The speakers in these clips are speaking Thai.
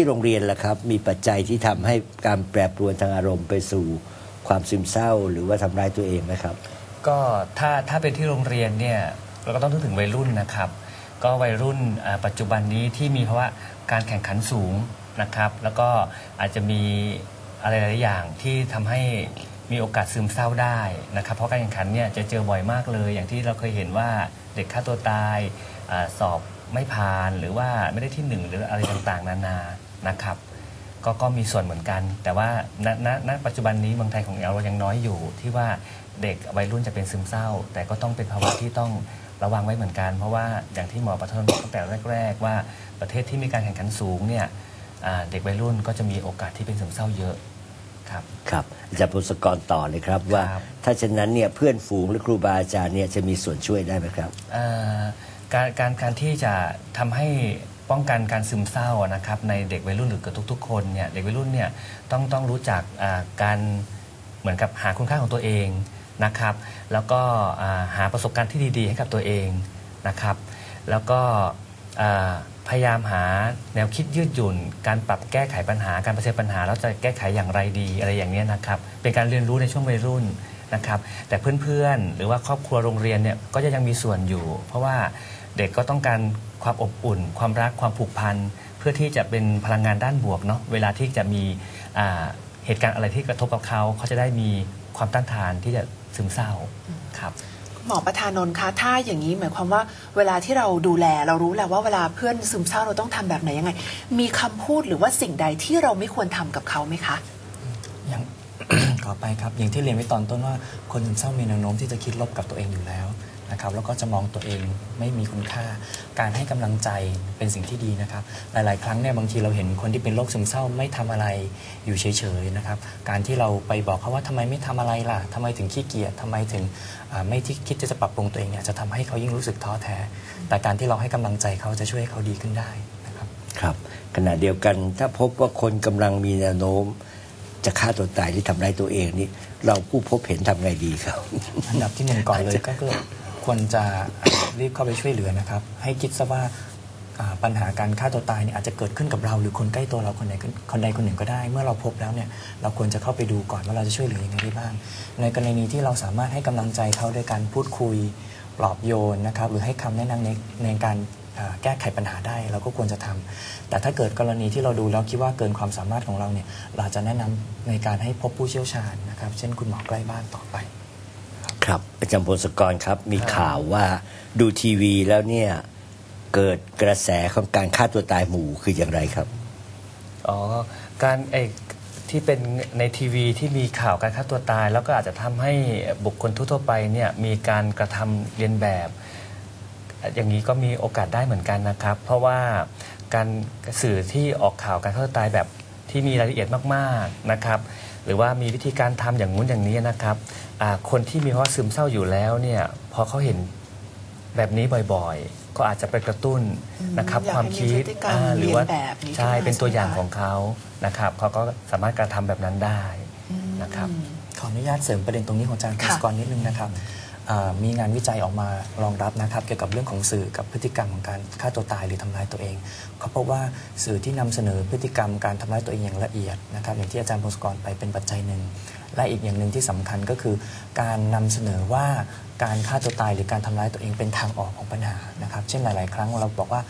ที่โรงเรียนล่ะครับ มีปัจจัยที่ทำให้การแปรปรวนทางอารมณ์ไปสู่ความซึมเศร้า หรือว่าทำร้ายตัวเองไหมครับ ก็ถ้าถ้าเป็นที่โรงเรียนเนี่ยเราก็ต้องนึกถึงวัยรุ่นนะครับ ก็วัยรุ่นปัจจุบันนี้ที่มีภาวะการแข่งขันสูงนะครับ แล้วก็อาจจะมีอะไรหลายอย่างที่ทำให้มีโอกาสซึมเศร้าได้นะครับ เพราะการแข่งขันเนี่ยจะเจอบ่อยมากเลย อย่างที่เราเคยเห็นว่าเด็กฆ่าตัวตายอสอบไม่ผ่านหรือว่าไม่ได้ที่หนึ่งหรืออะไรต่างๆ นานา นะครับ ก็ก็มีส่วนเหมือนกัน แต่ว่าณณณปัจจุบันนี้เมืองไทยของเรายังน้อยอยู่ ที่ว่าเด็กวัยรุ่นจะเป็นซึมเศร้า แต่ก็ต้องเป็นภาวะที่ต้องระวังไว้เหมือนกัน เพราะว่าอย่างที่หมอประทนบอกตั้งแต่แรก ๆ ว่าประเทศที่มีการแข่งขันสูงเนี่ยอ่าเด็กวัยรุ่นก็จะมีโอกาสที่เป็นซึมเศร้าเยอะครับครับอาจารย์พงศกรต่อเลยครับว่าครับถ้าเช่นนั้นเนี่ยเพื่อนฝูงหรือครูบาอาจารย์เนี่ยจะมีส่วนช่วยได้ไหมครับเอ่อการการการที่จะทำให้ ป้องกันการซึมเศร้านะครับในเด็กวัยรุ่นหรือเกับทุก ๆ คนเนี่ยเด็กวัยรุ่นเนี่ยต้องต้องรู้จักการเหมือนกับหาคุณค่าของตัวเองนะครับ แล้วก็หาประสบการณ์ที่ดี ๆ ให้กับตัวเองนะครับ แล้วก็พยายามหาแนวคิดยืดหยุ่น การปรับแก้ไขปัญหาการเผชิญปัญหาแล้วจะแก้ไขอย่างไรดีอะไรอย่างนี้นะครับ เป็นการเรียนรู้ในช่วงวัยรุ่นนะครับ แต่เพื่อนๆ หรือว่าครอบครัวโรงเรียนเนี่ยก็จะยังมีส่วนอยู่ เพราะว่าเด็กก็ต้องการ ความอบอุ่น ความรักความผูกพันเพื่อที่จะเป็นพลังงานด้านบวกเนาะเวลาที่จะมีอ่าเหตุการณ์อะไรที่กระทบกับเขาเขาจะได้มีความต้านทานที่จะซึมเศร้าครับหมอประธานนท์คะถ้าอย่างนี้หมายความว่าเวลาที่เราดูแลเรารู้แล้วว่าเวลาเพื่อนซึมเศร้าเราต้องทำแบบไหนยังไง มีคำพูดหรือว่าสิ่งใดที่เราไม่ควรทำกับเขาไหมคะอย่างขอไปครับอย่างที่เรียนไว้ตอนต้นว่าคนซึมเศร้ามีแนวโน้มที่จะคิดลบกับตัวเองอยู่แล้ว นะครับแล้วก็จะมองตัวเองไม่มีคุณค่า การให้กำลังใจเป็นสิ่งที่ดีนะครับ หลาย ๆ ครั้งเนี่ยบางทีเราเห็นคนที่เป็นโรคซึมเศร้าไม่ทำอะไรอยู่เฉย ๆ นะครับ การที่เราไปบอกเขาว่าทำไมไม่ทำอะไรล่ะทำไมถึงขี้เกียจทำไมถึงอ่าไม่ที่คิดจะปรับปรุงตัวเองเนี่ยจะทำให้เขายิ่งรู้สึกท้อแท้ แต่การที่เราให้กำลังใจเขาจะช่วยให้เขาดีขึ้นได้นะครับครับขณะเดียวกันถ้าพบว่าคนกำลังมีแนวโน้มจะฆ่าตัวตายหรือทำร้ายตัวเองนี่เราผู้พบเห็นทำไงดีครับ อันดับที่หนึ่งก่อนเลยก็คือ ควรจะรีบเข้าไปช่วยเหลือนะครับ ให้คิดซะว่าปัญหาการฆ่าตัวตายเนี่ยอาจจะเกิดขึ้นกับเรา หรือคนใกล้ตัวเราคนใดคนใดคนหนึ่งก็ได้ เมื่อเราพบแล้วเนี่ยเราควรจะเข้าไปดูก่อนว่าเราจะช่วยเหลือยังไงได้บ้าง ในกรณีที่เราสามารถให้กำลังใจเขาด้วยการพูดคุยปลอบโยนนะครับ หรือให้คำแนะนำในในการแก้ไขปัญหาได้เราก็ควรจะทำแต่ถ้าเกิดกรณีที่เราดูแล้วคิดว่าเกินความสามารถของเราเนี่ยเราจะแนะนำในการให้พบผู้เชี่ยวชาญนะครับ เช่นคุณหมอใกล้บ้านต่อไป ครับอาจารย์พลสกรครับ มีข่าวว่าดูทีวีแล้วเนี่ยเกิดกระแสของการฆ่าตัวตายหมู่คืออย่างไรครับ อ๋อ การไอที่เป็นในทีวีที่มีข่าวการฆ่าตัวตาย แล้วก็อาจจะทำให้บุคคลทั่วๆไปเนี่ยมีการกระทำเรียนแบบ อย่างนี้ก็มีโอกาสได้เหมือนกันนะครับ เพราะว่าการสื่อที่ออกข่าวการฆ่าตัวตายแบบที่มีรายละเอียดมากๆนะครับ หรือว่ามีวิธีการทำอย่างงู้นอย่างนี้นะครับ อ่าคนที่มีภาวะซึมเศร้าอยู่แล้วเนี่ยพอเขาเห็นแบบนี้บ่อยๆ ก็อาจจะไปกระตุ้นนะครับอยากให้ความคิดมีพฤติกรรมอ่าหรือว่าเรียนแบบนี้ใช่ขึ้นมาเป็นตัวอย่างใช่ไหมคะ ของเขานะครับเขาก็สามารถกระทำแบบนั้นได้นะครับ ขออนุญาตเสริมประเด็นตรงนี้ของอาจารย์ค่ะกฤษกรนิดนึงนะครับอ่ามีงานวิจัยออกมารองรับนะครับ เกี่ยวกับเรื่องของสื่อกับพฤติกรรมของการฆ่าตัวตายหรือทำร้ายตัวเองเขาพบว่าสื่อที่นำเสนอพฤติกรรมการทำร้ายตัวเองอย่างละเอียดนะครับอย่างที่อาจารย์พงศกรไปเป็นปัจจัยหนึ่ง และอีกอย่างหนึ่งที่สำคัญก็คือ การนำเสนอว่าการฆ่าตัวตายหรือการทำร้ายตัวเองเป็นทางออกของปัญหานะครับ เช่นหลาย ๆ ครั้งเราบอกว่า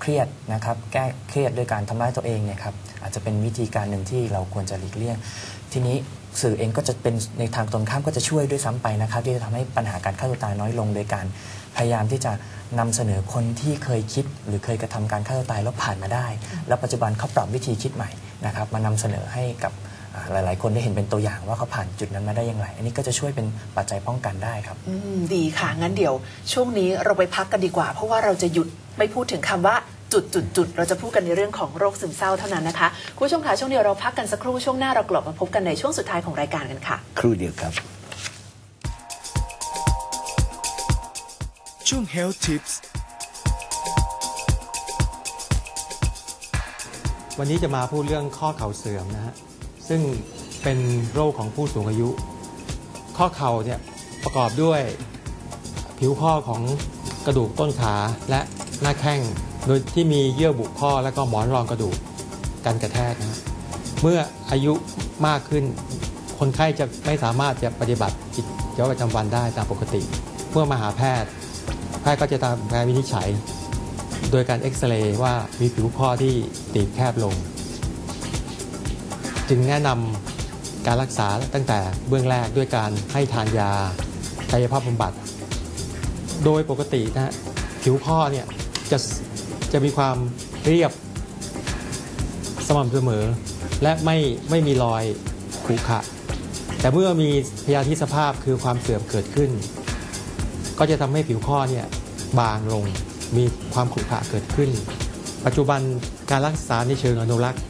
เครียดนะครับแก้เครียดด้วยการทำร้ายตัวเองเนี่ยครับอาจจะเป็นวิธีการหนึ่งที่เราควรจะหลีกเลี่ยง ทีนี้สื่อเองก็จะเป็นในทางตรงข้ามก็จะช่วยด้วยซ้ำไปนะครับ ที่จะทำให้ปัญหาการฆ่าตัวตายน้อยลง โดยการพยายามที่จะนำเสนอคนที่เคยคิด หรือเคยกระทำการฆ่าตัวตายแล้วผ่านมาได้ แล้วปัจจุบันเขาปรับวิธีคิดใหม่นะครับ มานำเสนอให้กับ หลาย ๆ คนได้เห็นเป็นตัวอย่างว่าเขาผ่านจุดนั้นมาได้อย่างไร อันนี้ก็จะช่วยเป็นปัจจัยป้องกันได้ครับอืมดีค่ะ งั้นเดี๋ยว ช่วงนี้เราไปพักกันดีกว่า เพราะว่าเราจะหยุดไม่พูดถึงคำว่าจุดจุดจุดเราจะพูดกันในเรื่องของโรคซึมเศร้าเท่านั้นนะคะคุณผู้ชมค่ะช่วงเดียวเราพักกันสักครู่ช่วงหน้าเรากลับมาพบกันในช่วงสุดท้ายของรายการกันค่ะ ครู่เดียวครับ ช่วง Health Tips วันนี้จะมาพูดเรื่องข้อเข่าเสื่อมนะฮะ ซึ่งเป็นโรคของผู้สูงอายุ ข้อเข่าเนี่ยประกอบด้วยผิวข้อของกระดูกต้นขาและหน้าแข้งโดยที่มีเยื่อบุข้อและก็หมอนรองกระดูกการกระแทกนะฮะเมื่ออายุมากขึ้น คนไข้จะไม่สามารถจะปฏิบัติกิจวัตรประจำวันได้ตามปกติ เมื่อมาหาแพทย์ แพทย์ก็จะทำการวินิจฉัย โดยการเอ็กซเรย์ว่ามีผิวข้อที่ตีบแคบลง จึงแนะนำการรักษาตั้งแต่เบื้องแรกด้วยการให้ทานยากายภาพบำบัด โดยปกตินะฮะผิวข้อเนี่ยจะจะมีความเรียบสม่ำเสมอ และไม่ไม่มีรอยขรุขระแต่เมื่อมีพยาธิสภาพคือความเสื่อมเกิดขึ้น ก็จะทำให้ผิวข้อเนี่ยบางลงมีความขรุขระเกิดขึ้น ปัจจุบันการรักษาในเชิงอนุรักษ์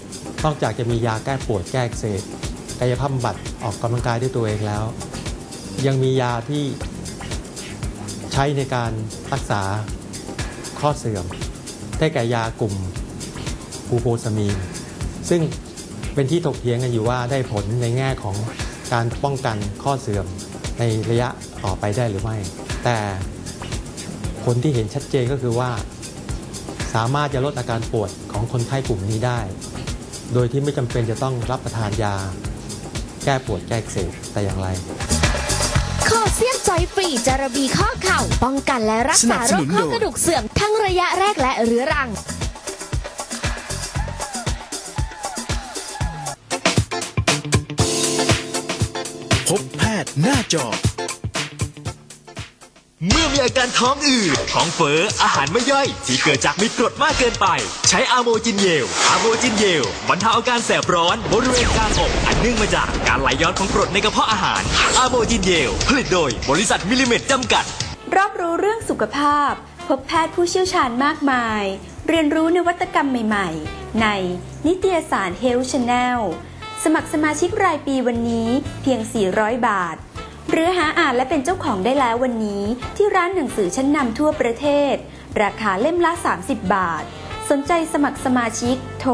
นอกจากจะมียาแก้ปวดแก้เสบกายภาพบำบัดออกกำลังกายด้วยตัวเองแล้ว ยังมียาที่ใช้ในการรักษาข้อเสื่อม ได้แก่ยากลุ่มบูโพซามีน ซึ่งเป็นที่ถกเถียงกันอยู่ว่าได้ผลในแง่ของการป้องกันข้อเสื่อมในระยะต่อไปได้หรือไม่ แต่ผลที่เห็นชัดเจนก็คือว่า สามารถจะลดอาการปวดของคนไข้กลุ่มนี้ได้ โดยที่ไม่จำเป็นจะต้องรับประทานยา แก้ปวดแก้อักเสบแต่อย่างไรคอเซียมจอยฟรีจาระบีข้อเข่า ป้องกันและรักษาโรคข้อกระดูกเสื่อมทั้งระยะแรกและเรื้อรังพบแพทย์หน้าจอ เมื่อมีอาการท้องอืดท้องเฟ้ออาหารไม่ย่อย ที่เกิดจากมีกรดมากเกินไป ใช้อโมจินเยลอโมจินเยลบรรเทาอาการแสบร้อนบริเวณกลางอกอันเนื่องมาจากการไหลย้อนของกรดในกระเพาะอาหารอโมจินเยลผลิตโดยบริษัทมิลิเมตรจำกัดรอบรู้เรื่องสุขภาพ พบแพทย์ผู้เชี่ยวชาญมากมาย เรียนรู้นวัตกรรมใหม่ ๆ ในนิตยสาร Health Channel สมัครสมาชิกรายปีวันนี้เพียง 400 บาท หรือหาอ่านและเป็นเจ้าของได้แล้ววันนี้ ที่ร้านหนังสือชั้นนำทั่วประเทศ ราคาเล่มละ 30 บาท สนใจสมัครสมาชิก โทร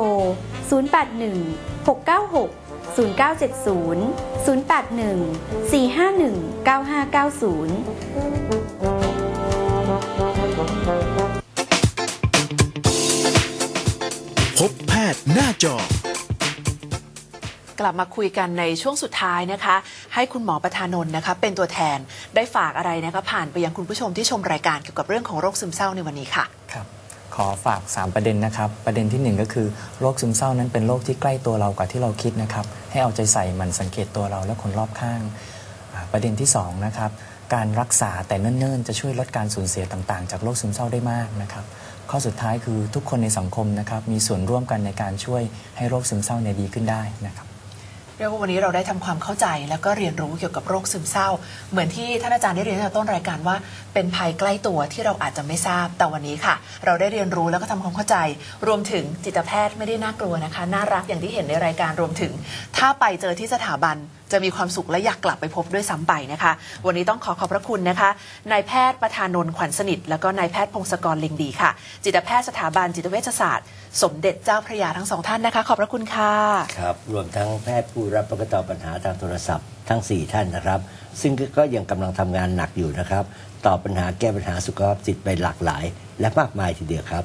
081 696 0970 081 451 9590 พบแพทย์หน้าจอ กลับมาคุยกันในช่วงสุดท้ายนะคะ ให้คุณหมอประธานนท์นะคะ เป็นตัวแทนได้ฝากอะไรนะคะ ผ่านไปยังคุณผู้ชมที่ชมรายการเกี่ยวกับเรื่องของโรคซึมเศร้าในวันนี้ค่ะครับขอฝาก 3 ประเด็นนะครับ ประเด็นทีหนึ่1 ก็คือโรคซึมเศร้านั้นเป็นโรคที่ใกล้ตัวเรากว่าที่เราคิดนะครับ ให้เอาใจใส่มันสังเกตตัวเราและคนรอบข้าง ประเด็นที่2นะครับการรักษาแต่เนิ่นๆ จะช่วยลดการสูญเสียต่างๆ จากโรคซึมเศร้าได้มากนะครับ ข้อสุดท้ายคือทุกคนในสังคมนะครับมีส่วนร่วมกันในการช่วยให้โรคซึมเศร้าเนี่ยดีขึ้นได้นะครับ เรียกว่าวันนี้เราได้ทำความเข้าใจ แล้วก็เรียนรู้เกี่ยวกับโรคซึมเศร้า เหมือนที่ท่านอาจารย์ได้เรียนตั้งแต่ต้นรายการว่า เป็นภัยใกล้ตัวที่เราอาจจะไม่ทราบ แต่วันนี้ค่ะ เราได้เรียนรู้แล้วก็ทำความเข้าใจ รวมถึงจิตแพทย์ไม่ได้น่ากลัวนะคะ น่ารักอย่างที่เห็นในรายการรวมถึง ถ้าไปเจอที่สถาบันจะมีความสุขและอยากกลับไปพบด้วยซ้ำไปนะคะ วันนี้ต้องขอขอบพระคุณนะคะ นายแพทย์ประธานนท์ขวัญสนิท แล้วก็นายแพทย์พงศกรลิงดีค่ะ จิตแพทย์สถาบันจิตเวชศาสตร์ สมเด็จเจ้าพระยาทั้งสองท่านนะคะ ขอบพระคุณค่ะ ครับ รวมทั้งแพทย์ผู้รับประกันตอบปัญหาทางโทรศัพท์ทั้ง 4 ท่านนะครับ ซึ่งก็ยังกำลังทำงานหนักอยู่นะครับ ตอบปัญหาแก้ปัญหาสุขภาพจิตไปหลากหลาย และมากมายทีเดียวครับ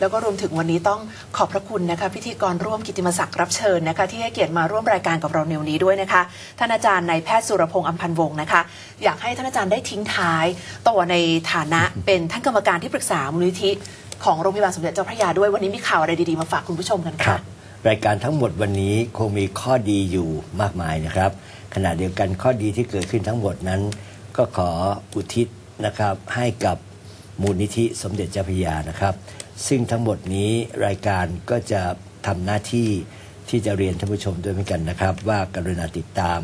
แล้วก็รวมถึงวันนี้ต้องขอบพระคุณนะคะพิธีกรร่วมกิตติมศักดิ์รับเชิญนะคะที่ให้เกียรติมาร่วมรายการกับเราในวันนี้ด้วยนะคะท่านอาจารย์นายแพทย์สุรพงษ์อัมพันธ์วงศ์นะคะ อยากให้ท่านอาจารย์ได้ทิ้งท้ายต่อในฐานะเป็นท่านกรรมการที่ปรึกษามูลนิธิของโรงพยาบาลสมเด็จเจ้าพระยาด้วยวันนี้มีข่าวอะไรดีๆมาฝากคุณผู้ชมกันครัค่ะบ รายการทั้งหมดวันนี้คงมีข้อดีอยู่มากมายนะครับ ขณะเดียวกันข้อดีที่เกิดขึ้นทั้งหมดนั้น ก็ขออุทิศนะครับให้กับมูลนิธิสมเด็จเจ้าพระยานะครับ ซึ่งทั้งหมดนี้รายการก็จะทำหน้าที่ที่จะเรียนท่านผู้ชมด้วยเหมือนกันนะครับ ว่ากรุณาติดตาม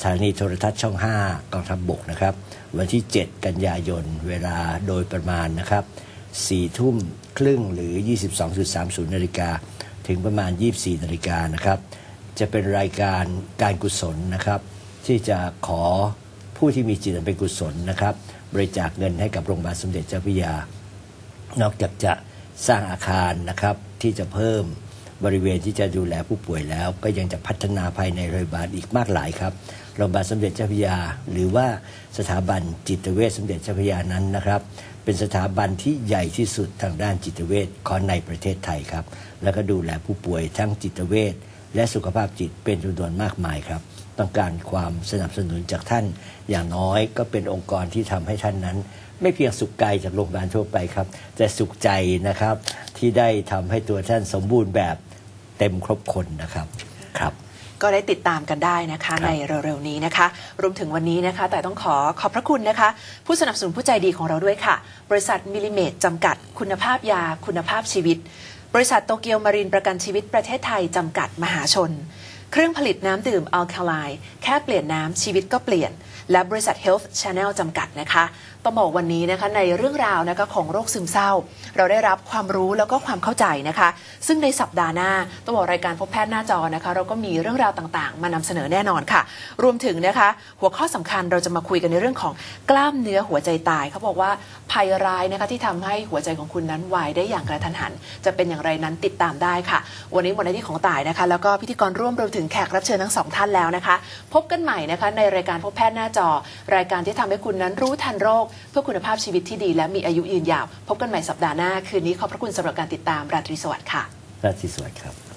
สถานีโทรทัศน์ช่อง 5กองทัพบบกนะครับ วันที่ 7 กันยายนเวลาโดยประมาณนะครับ4ทุ่มครึ่งหรือ 22.30นาฬิกา ถึงประมาณ 24นาฬิกานะครับ จะเป็นรายการการกุศลนะครับ ที่จะขอผู้ที่มีจิตเป็นกุศลนะครับ บริจาคเงินให้กับโรงพยาบาลสมเด็จเจ้าพระยา นอกจากจะสร้างอาคารนะครับที่จะเพิ่มบริเวณที่จะดูแลผู้ป่วยแล้ว ก็ยังจะพัฒนาภายในโรงพยาบาลอีกมากหลายครับ โรงพยาบาลสมเด็จเจ้าพระยา หรือว่าสถาบันจิตเวชสมเด็จเจ้าพระยานั้นนะครับ เป็นสถาบันที่ใหญ่ที่สุดทางด้านจิตเวชของในประเทศไทยครับ แล้วก็ดูแลผู้ป่วยทั้งจิตเวชและสุขภาพจิตเป็นจำนวนมากมายครับ ต้องการความสนับสนุนจากท่าน อย่างน้อยก็เป็นองค์กรที่ทำให้ท่านนั้น ไม่เพียงสุขกายจากโรงพยาบาลทั่วไปครับ แต่สุขใจนะครับที่ได้ทำให้ตัวท่านสมบูรณ์แบบเต็มครบคนนะครับ ก็ได้ติดตามกันได้นะคะครับในเร็วๆนี้นะคะ รวมถึงวันนี้นะคะ แต่ต้องขอขอบพระคุณนะคะ ผู้สนับสนุนผู้ใจดีของเราด้วยค่ะ บริษัทมิลลิเมตจำกัด คุณภาพยา คุณภาพชีวิต บริษัทโตเกียวมารีนประกันชีวิตประเทศไทยจำกัดมหาชน เครื่องผลิตน้ำดื่มอัลคาไลน์แค่เปลี่ยนน้ำชีวิตก็เปลี่ยน และบริษัท Health Channel จำกัดนะคะต้องบอกวันนี้นะคะในเรื่องราวนะคะของโรคซึมเศร้า เราได้รับความรู้แล้วก็ความเข้าใจนะคะ ซึ่งในสัปดาห์หน้าต้องบอกรายการพบแพทย์หน้าจอนะคะ เราก็มีเรื่องราวต่างๆ มานำเสนอแน่นอนค่ะ รวมถึงนะคะ หัวข้อสำคัญเราจะมาคุยกันในเรื่องของกล้ามเนื้อหัวใจตายเขาบอกว่าภัยร้ายนะคะที่ทำให้หัวใจของคุณนั้นวายได้อย่างกระทันหัน จะเป็นอย่างไรนั้นติดตามได้ค่ะ วันนี้หมดหน้าที่ของต่ายนะคะ แล้วก็พิธีกรร่วมรวมถึงแขกรับเชิญทั้งสองท่านแล้วนะคะ พบกันใหม่นะคะในรายการพบแพทย์หน้าจอรายการที่ทำให้คุณนั้นรู้ทันโรค เพื่อคุณภาพชีวิตที่ดี และมีอายุยืนยาว พบกันใหม่สัปดาห์หน้า คืนนี้ขอบพระคุณสำหรับการติดตามราตรีสวัสดิ์ค่ะราตรีสวัสดิ์ครับ